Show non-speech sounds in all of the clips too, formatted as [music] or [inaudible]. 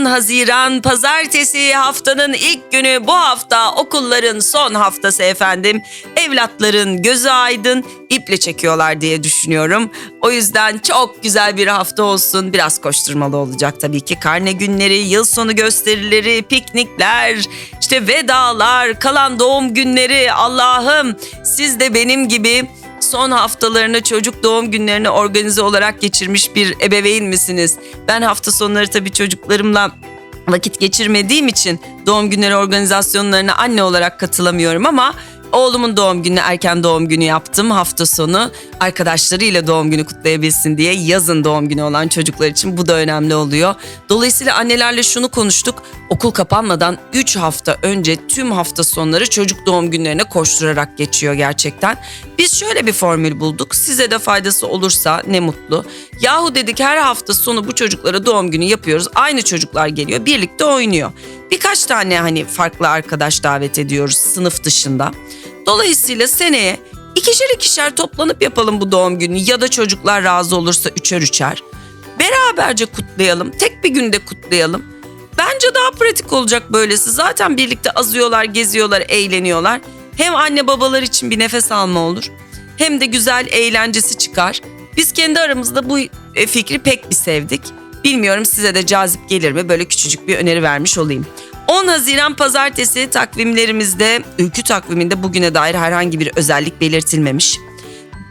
10 Haziran Pazartesi haftanın ilk günü bu hafta okulların son haftası efendim. Evlatların gözü aydın iple çekiyorlar diye düşünüyorum. O yüzden çok güzel bir hafta olsun. Biraz koşturmalı olacak tabii ki. Karne günleri, yıl sonu gösterileri, piknikler, işte vedalar, kalan doğum günleri. Allah'ım siz de benim gibi son haftalarını çocuk doğum günlerini organize olarak geçirmiş bir ebeveyn misiniz? Ben hafta sonları tabii çocuklarımla vakit geçirmediğim için doğum günleri organizasyonlarına anne olarak katılamıyorum ama Oğlumun doğum günü erken doğum günü yaptım hafta sonu. Arkadaşlarıyla doğum günü kutlayabilsin diye yazın doğum günü olan çocuklar için bu da önemli oluyor. Dolayısıyla annelerle şunu konuştuk. Okul kapanmadan 3 hafta önce tüm hafta sonları çocuk doğum günlerine koşturarak geçiyor gerçekten. Biz şöyle bir formül bulduk. Size de faydası olursa ne mutlu. Yahu dedik her hafta sonu bu çocuklara doğum günü yapıyoruz. Aynı çocuklar geliyor birlikte oynuyor. Birkaç tane hani farklı arkadaş davet ediyoruz sınıf dışında. Dolayısıyla seneye ikişer ikişer toplanıp yapalım bu doğum günü ya da çocuklar razı olursa üçer üçer. Beraberce kutlayalım. Tek bir günde kutlayalım. Bence daha pratik olacak böylesi. Zaten birlikte azıyorlar, geziyorlar, eğleniyorlar. Hem anne babalar için bir nefes alma olur. Hem de güzel eğlencesi çıkar. Biz kendi aramızda bu e, fikri pek bir sevdik. Bilmiyorum size de cazip gelir mi? Böyle küçücük bir öneri vermiş olayım. 10 Haziran pazartesi takvimlerimizde, ülkü takviminde bugüne dair herhangi bir özellik belirtilmemiş.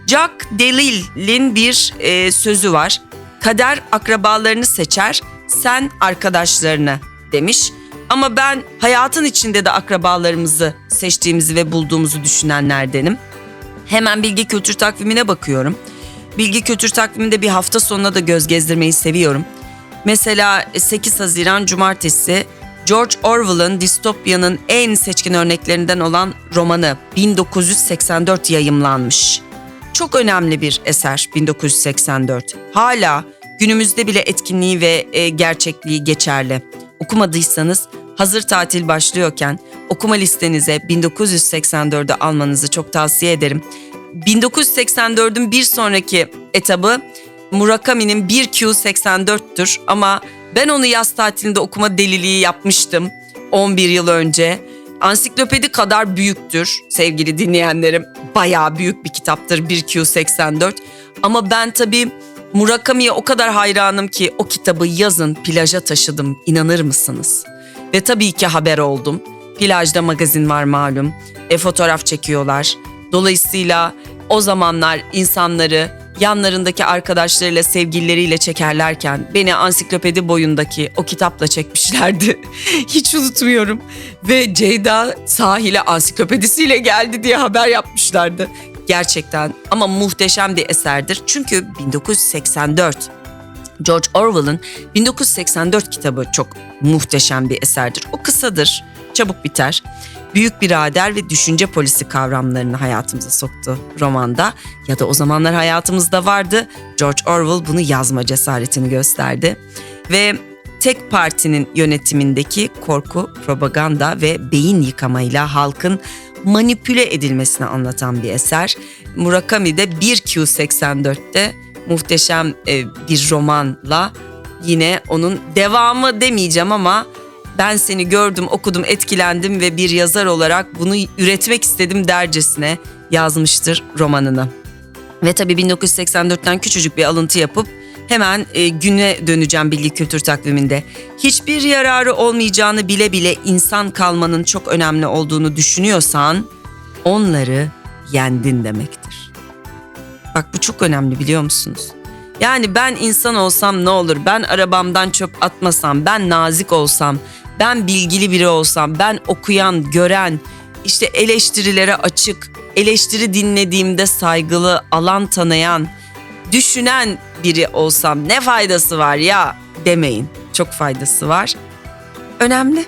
Jack Delil'in bir e, sözü var. Kader akrabalarını seçer, sen arkadaşlarını demiş. Ama ben hayatın içinde de akrabalarımızı seçtiğimizi ve bulduğumuzu düşünenlerdenim. Hemen bilgi kültür takvimine bakıyorum. Bilgi kültür takviminde bir hafta sonuna da göz gezdirmeyi seviyorum. Mesela 8 Haziran Cumartesi George Orwell'ın distopyanın en seçkin örneklerinden olan romanı 1984 yayımlanmış. Çok önemli bir eser 1984. Hala günümüzde bile etkinliği ve e, gerçekliği geçerli. Okumadıysanız hazır tatil başlıyorken okuma listenize 1984'ü almanızı çok tavsiye ederim. 1984'ün bir sonraki etabı Murakami'nin 1Q84'tür ama ben onu yaz tatilinde okuma deliliği yapmıştım 11 yıl önce. Ansiklopedi kadar büyüktür sevgili dinleyenlerim. Bayağı büyük bir kitaptır 1Q84. Ama ben tabii Murakami'ye o kadar hayranım ki o kitabı yazın plaja taşıdım. İnanır mısınız? Ve tabii ki haber oldum. Plajda magazin var malum. E fotoğraf çekiyorlar. Dolayısıyla o zamanlar insanları yanlarındaki arkadaşlarıyla sevgilileriyle çekerlerken beni ansiklopedi boyundaki o kitapla çekmişlerdi. [laughs] Hiç unutmuyorum. Ve Ceyda sahile ansiklopedisiyle geldi diye haber yapmışlardı. Gerçekten ama muhteşem bir eserdir. Çünkü 1984 George Orwell'ın 1984 kitabı çok muhteşem bir eserdir. O kısadır, çabuk biter. Büyük birader ve düşünce polisi kavramlarını hayatımıza soktu romanda. Ya da o zamanlar hayatımızda vardı. George Orwell bunu yazma cesaretini gösterdi. Ve tek partinin yönetimindeki korku, propaganda ve beyin yıkamayla halkın manipüle edilmesini anlatan bir eser. Murakami de 1Q84'te muhteşem e, bir romanla yine onun devamı demeyeceğim ama ben seni gördüm, okudum, etkilendim ve bir yazar olarak bunu üretmek istedim dercesine yazmıştır romanını. Ve tabii 1984'ten küçücük bir alıntı yapıp hemen e, güne döneceğim bilgi kültür takviminde. Hiçbir yararı olmayacağını bile bile insan kalmanın çok önemli olduğunu düşünüyorsan onları yendin demektir. Bak bu çok önemli biliyor musunuz? Yani ben insan olsam ne olur? Ben arabamdan çöp atmasam, ben nazik olsam, ben bilgili biri olsam, ben okuyan, gören, işte eleştirilere açık, eleştiri dinlediğimde saygılı, alan tanıyan, düşünen biri olsam ne faydası var ya demeyin. Çok faydası var. Önemli.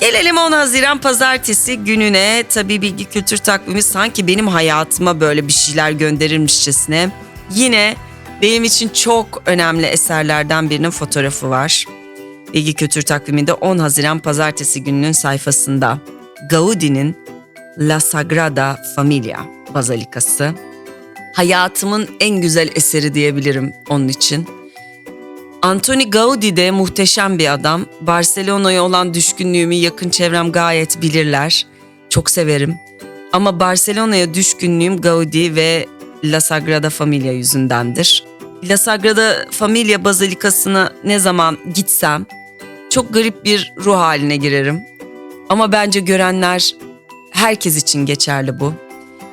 Gelelim 10 Haziran pazartesi gününe. Tabii bilgi kültür takvimi sanki benim hayatıma böyle bir şeyler gönderirmişçesine. Yine benim için çok önemli eserlerden birinin fotoğrafı var. Bilgi Kültür Takvimi'nde 10 Haziran Pazartesi gününün sayfasında Gaudi'nin La Sagrada Familia Bazilikası hayatımın en güzel eseri diyebilirim onun için. Antoni Gaudi de muhteşem bir adam. Barcelona'ya olan düşkünlüğümü yakın çevrem gayet bilirler. Çok severim. Ama Barcelona'ya düşkünlüğüm Gaudi ve La Sagrada Familia yüzündendir. La Sagrada Familia Bazilikası'na ne zaman gitsem çok garip bir ruh haline girerim. Ama bence görenler herkes için geçerli bu.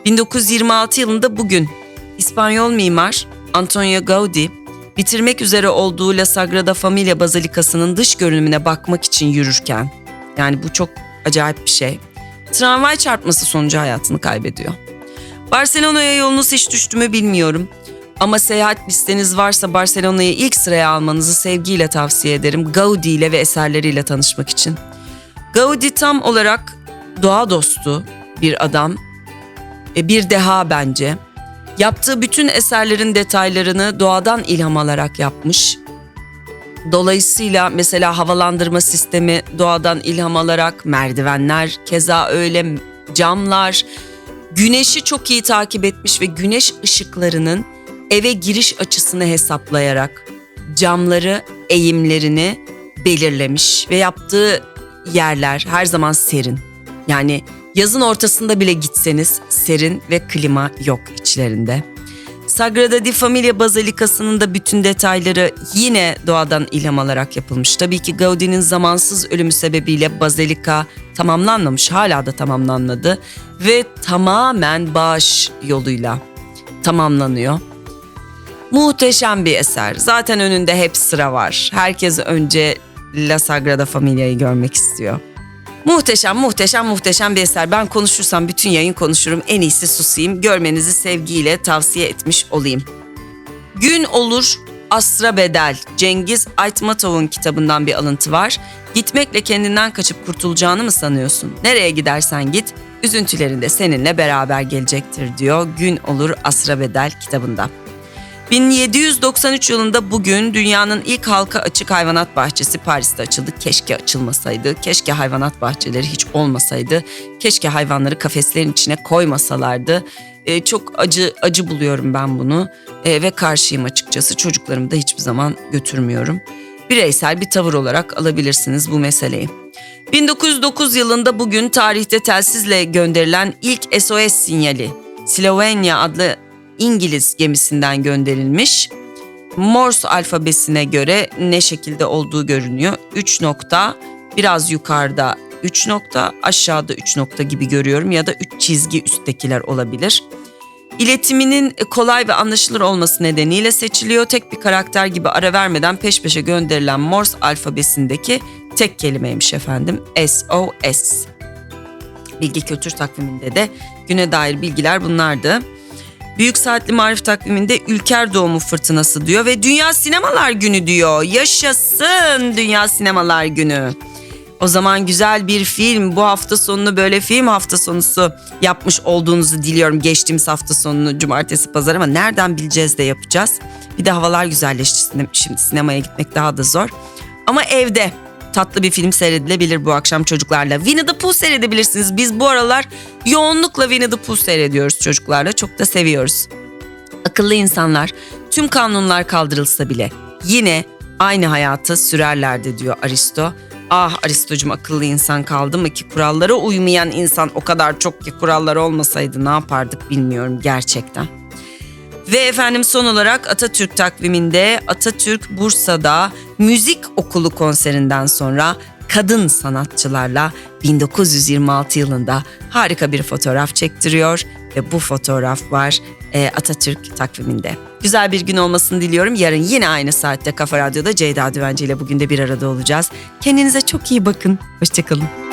1926 yılında bugün İspanyol mimar Antonio Gaudi bitirmek üzere olduğu La Sagrada Familia Bazilikası'nın dış görünümüne bakmak için yürürken yani bu çok acayip bir şey. Tramvay çarpması sonucu hayatını kaybediyor. Barcelona'ya yolunuz hiç düştü mü bilmiyorum. Ama seyahat listeniz varsa Barcelona'yı ilk sıraya almanızı sevgiyle tavsiye ederim. Gaudi ile ve eserleriyle tanışmak için. Gaudi tam olarak doğa dostu bir adam. E, bir deha bence. Yaptığı bütün eserlerin detaylarını doğadan ilham alarak yapmış. Dolayısıyla mesela havalandırma sistemi doğadan ilham alarak merdivenler, keza öyle camlar, güneşi çok iyi takip etmiş ve güneş ışıklarının eve giriş açısını hesaplayarak camları, eğimlerini belirlemiş ve yaptığı yerler her zaman serin. Yani yazın ortasında bile gitseniz serin ve klima yok içlerinde. Sagrada di Familia Bazilikası'nın da bütün detayları yine doğadan ilham alarak yapılmış. Tabii ki Gaudi'nin zamansız ölümü sebebiyle bazilika tamamlanmamış, hala da tamamlanmadı ve tamamen bağış yoluyla tamamlanıyor. Muhteşem bir eser. Zaten önünde hep sıra var. Herkes önce La Sagrada Familia'yı görmek istiyor. Muhteşem, muhteşem, muhteşem bir eser. Ben konuşursam bütün yayın konuşurum. En iyisi susayım. Görmenizi sevgiyle tavsiye etmiş olayım. Gün olur Asra Bedel. Cengiz Aytmatov'un kitabından bir alıntı var. Gitmekle kendinden kaçıp kurtulacağını mı sanıyorsun? Nereye gidersen git, üzüntülerin de seninle beraber gelecektir diyor. Gün olur Asra Bedel kitabında. 1793 yılında bugün dünyanın ilk halka açık hayvanat bahçesi Paris'te açıldı. Keşke açılmasaydı, keşke hayvanat bahçeleri hiç olmasaydı, keşke hayvanları kafeslerin içine koymasalardı. Ee, çok acı acı buluyorum ben bunu Ee, ve karşıyım açıkçası. Çocuklarımı da hiçbir zaman götürmüyorum. Bireysel bir tavır olarak alabilirsiniz bu meseleyi. 1909 yılında bugün tarihte telsizle gönderilen ilk SOS sinyali Slovenya adlı İngiliz gemisinden gönderilmiş. Morse alfabesine göre ne şekilde olduğu görünüyor. 3 nokta biraz yukarıda 3 nokta aşağıda 3 nokta gibi görüyorum ya da 3 çizgi üsttekiler olabilir. İletiminin kolay ve anlaşılır olması nedeniyle seçiliyor. Tek bir karakter gibi ara vermeden peş peşe gönderilen Morse alfabesindeki tek kelimeymiş efendim. SOS. Bilgi Kültür Takviminde de güne dair bilgiler bunlardı. Büyük Saatli Marif takviminde Ülker Doğumu Fırtınası diyor ve Dünya Sinemalar Günü diyor. Yaşasın Dünya Sinemalar Günü. O zaman güzel bir film bu hafta sonunu böyle film hafta sonusu yapmış olduğunuzu diliyorum. Geçtiğimiz hafta sonunu cumartesi pazar ama nereden bileceğiz de yapacağız. Bir de havalar güzelleşti şimdi sinemaya gitmek daha da zor. Ama evde tatlı bir film seyredilebilir bu akşam çocuklarla. Winnie the Pooh seyredebilirsiniz. Biz bu aralar yoğunlukla Winnie the Pooh seyrediyoruz çocuklarla. Çok da seviyoruz. Akıllı insanlar tüm kanunlar kaldırılsa bile yine aynı hayatı sürerlerdi diyor Aristo. Ah Aristo'cum akıllı insan kaldı mı ki kurallara uymayan insan o kadar çok ki kurallar olmasaydı ne yapardık bilmiyorum gerçekten. Ve efendim son olarak Atatürk takviminde Atatürk Bursa'da müzik okulu konserinden sonra kadın sanatçılarla 1926 yılında harika bir fotoğraf çektiriyor ve bu fotoğraf var e, Atatürk takviminde. Güzel bir gün olmasını diliyorum. Yarın yine aynı saatte Kafa Radyo'da Ceyda Düvenci ile bugün de bir arada olacağız. Kendinize çok iyi bakın. Hoşçakalın.